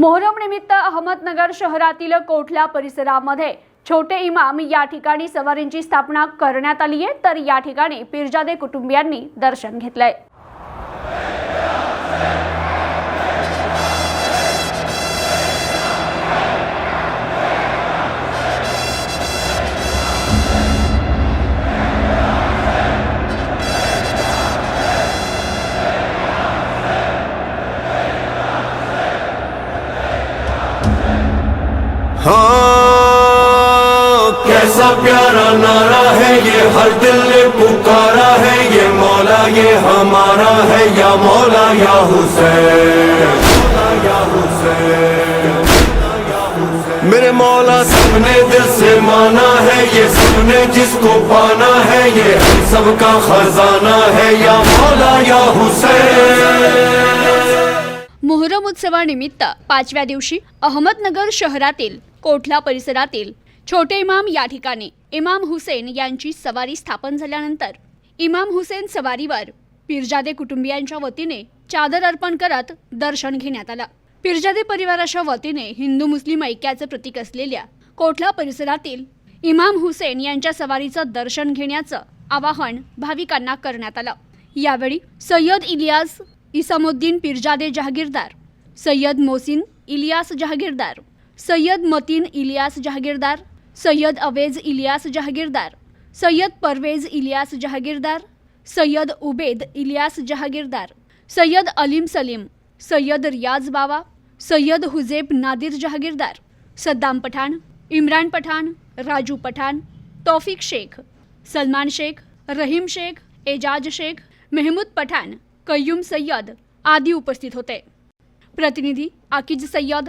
मोहरम निमित्त अहमदनगर शहरातील कोठला परिसरामध्ये छोटे इमाम या ठिकाणी सवारींची स्थापना करण्यात आली आहे तर या ठिकाणी पिरजादे कुटुंबियांनी दर्शन घेतलंय. हाँ कैसा प्यारा नारा है ये, हर दिल ने पुकारा है ये, मौला ये हमारा है, या मौला या हुसैन। मेरे मौला सबने दिल से माना है, ये सबने जिसको पाना है, ये सबका खजाना है, या मौला या हुसैन। मोहरम उत्सवानिमित्त पाचव्या दिवशी अहमदनगर शहरातील कोठला परिसरातील छोटे इमाम या ठिकाणी? इमाम हुसेन यांची सवारी स्थापन झाल्यानंतर इमाम हुसेन सवारीवर पिरजादे कुटुंबियांच्या वतीने चादर अर्पण करत दर्शन घेण्यात आलं. पिरजादे परिवाराच्या वतीने हिंदू मुस्लिम ऐक्याचे प्रतीक असलेल्या कोठला परिसरातील इमाम हुसेन यांच्या सवारीचं दर्शन घेण्याचं आवाहन भाविकांना करण्यात आलं. यावेळी सय्यद इलियास इसामुद्दीन पिरजादे जहागीरदार सय्यद मोसिन इलियास जहागीरदार सय्यद मतीन इलियास जहागीरदार सय्यद अवेज इलियास जहागीरदार सय्यद परवेज इलियास जहागीरदार सय्यद उबेद इलियास जहागीरदार सय्यद अलीम सलीम सय्यद रियाज बावा सय्यद हुजेब नादिर जहागीरदार सद्दाम पठाण इम्रान पठाण राजू पठाण तौफिक शेख सलमान शेख रहीम शेख एजाज शेख मेहमूद पठाण कय्यूम सय्यद आदी उपस्थित होते। प्रतिनिधी Akij Sayyad